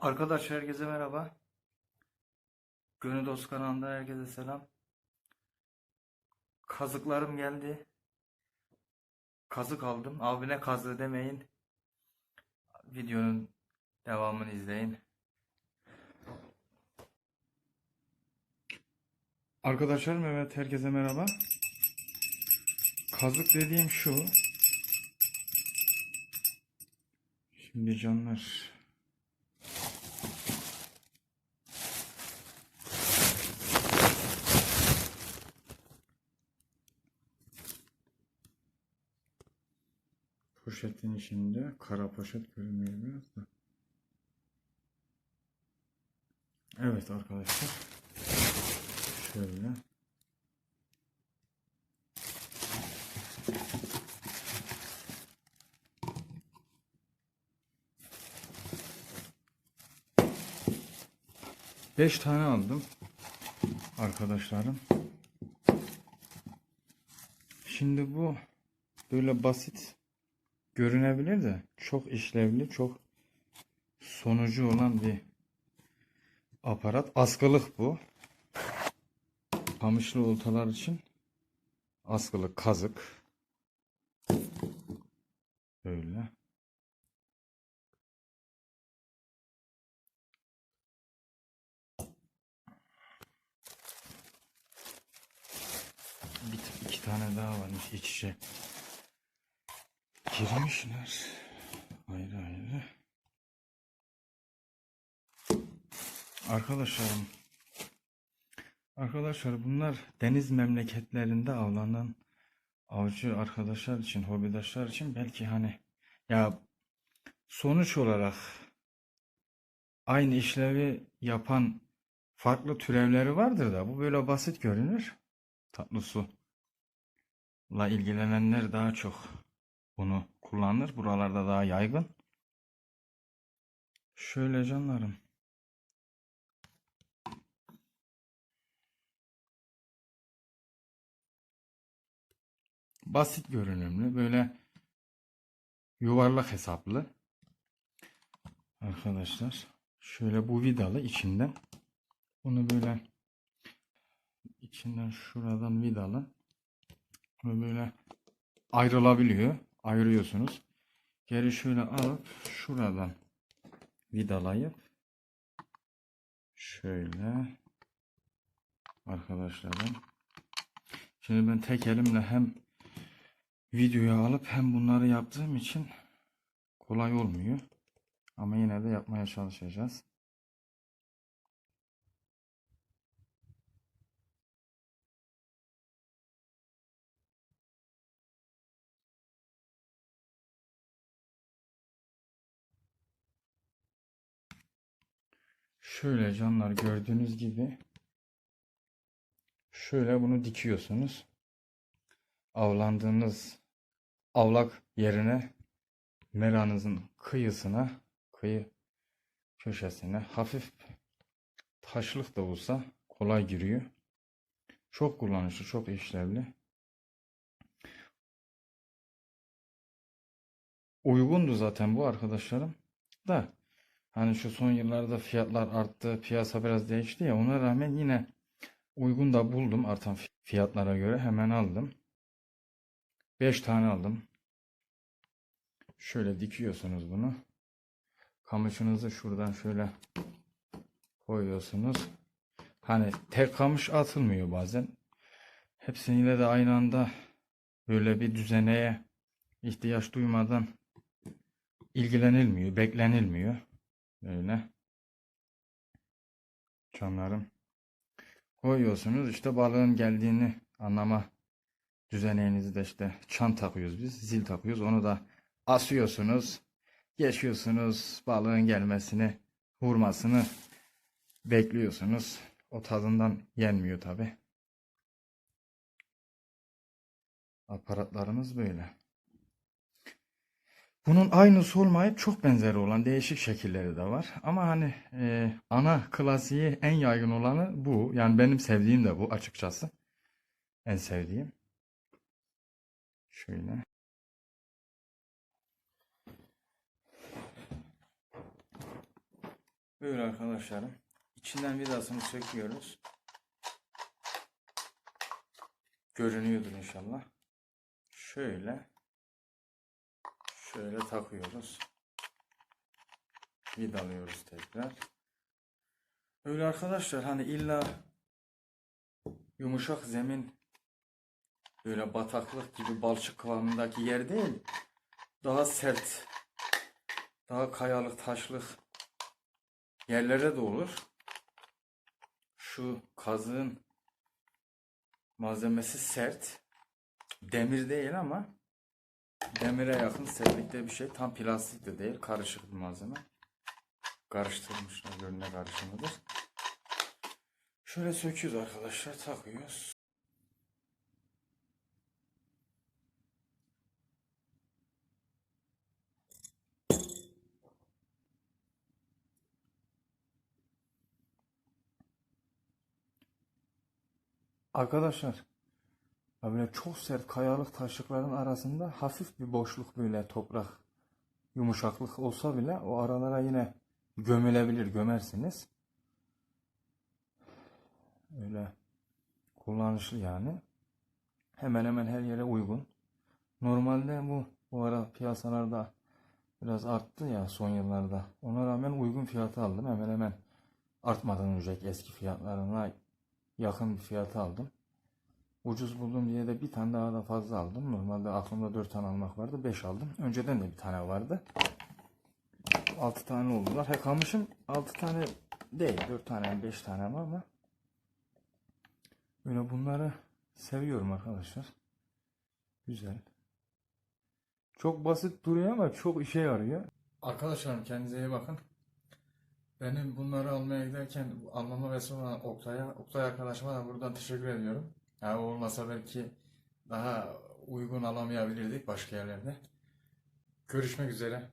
Arkadaşlar herkese merhaba. Gönül Dost kanalından herkese selam. Kazıklarım geldi. Kazık aldım. Abine kazı demeyin. Videonun devamını izleyin. Arkadaşlarım evet herkese merhaba. Kazık dediğim şu. Şimdi canlar Poşetin içinde kara poşet görünüyor biraz da. Evet arkadaşlar. Şöyle. Beş tane aldım. Arkadaşlarım. Şimdi bu böyle basit görünebilir de çok işlevli, çok sonucu olan bir aparat. Askılık bu. Kamışlı oltalar için askılık kazık. Böyle. Bir, iki tane daha varmış iç içe. Girmişler. Ayrı ayrı. Arkadaşlarım. Arkadaşlar bunlar deniz memleketlerinde avlanan avcı arkadaşlar için, hobidaşlar için belki hani ya sonuç olarak aynı işlevi yapan farklı türevleri vardır da bu böyle basit görünür. Tatlı su la ilgilenenler daha çok bunu kullanır. Buralarda daha yaygın. Şöyle canlarım. Basit görünümlü. Böyle yuvarlak hesaplı. Arkadaşlar. Şöyle bu vidalı içinden. Bunu böyle içinden şuradan vidalı. Ve böyle ayrılabiliyor. Ayırıyorsunuz. Geri şöyle alıp şuradan vidalayıp şöyle arkadaşlarım. Şimdi ben tek elimle hem videoyu alıp hem bunları yaptığım için kolay olmuyor. Ama yine de yapmaya çalışacağız. Şöyle canlar gördüğünüz gibi şöyle bunu dikiyorsunuz. Avlandığınız avlak yerine meranızın kıyısına, kıyı köşesine hafif taşlık da olsa kolay giriyor. Çok kullanışlı, çok işlevli. Uygundu zaten bu arkadaşlarım. Da Hani şu son yıllarda fiyatlar arttı, piyasa biraz değişti ya ona rağmen yine uygun da buldum artan fiyatlara göre hemen aldım. 5 tane aldım. Şöyle dikiyorsunuz bunu. Kamışınızı şuradan şöyle koyuyorsunuz. Hani tek kamış atılmıyor bazen. Hepsiniyle de aynı anda böyle bir düzeneye ihtiyaç duymadan ilgilenilmiyor, beklenilmiyor. Böyle. Canlarım. Koyuyorsunuz işte balığın geldiğini anlama düzeneğinizi de işte çan takıyoruz biz. Zil takıyoruz. Onu da asıyorsunuz. Geçiyorsunuz. Balığın gelmesini, vurmasını bekliyorsunuz. O tadından yenmiyor tabi. Aparatlarımız böyle. Bunun aynısı olmayıp çok benzeri olan değişik şekilleri de var. Ama hani e, ana klasiği en yaygın olanı bu. Yani benim sevdiğim de bu açıkçası. En sevdiğim. Şöyle. Böyle arkadaşlarım. İçinden vidasını söküyoruz. Görünüyordur inşallah. Şöyle. Şöyle takıyoruz. Vidalıyoruz tekrar. Öyle arkadaşlar hani illa yumuşak zemin böyle bataklık gibi balçık kıvamındaki yer değil. Daha sert, daha kayalık, taşlık yerlere de olur. Şu kazığın malzemesi sert. Demir değil ama demire yakın sertlikte bir şey. Tam plastik de değil. Karışık bir malzeme. Karıştırmışlar. Görüne karışımıdır. Şöyle söküyoruz arkadaşlar. Takıyoruz. Arkadaşlar böyle çok sert kayalık taşlıkların arasında hafif bir boşluk böyle toprak yumuşaklık olsa bile o aralara yine gömülebilir gömersiniz. Öyle kullanışlı yani. Hemen hemen her yere uygun. Normalde bu bu ara piyasalarda biraz arttı ya son yıllarda. Ona rağmen uygun fiyatı aldım. Hemen hemen artmadan önce eski fiyatlarına yakın bir fiyata aldım. Ucuz buldum diye de bir tane daha da fazla aldım. Normalde aklımda 4 tane almak vardı. 5 aldım. Önceden de bir tane vardı. 6 tane oldular. He kamışım 6 tane değil. 4 tane 5 tane var ama böyle bunları seviyorum arkadaşlar. Güzel. Çok basit duruyor ama çok işe yarıyor. Arkadaşlarım kendinize iyi bakın. Benim bunları almaya giderken almama vesile olan Oktay'a, Oktay arkadaşıma da buradan teşekkür ediyorum. Ya o olmasa belki daha uygun alamayabilirdik başka yerlerde. Görüşmek üzere.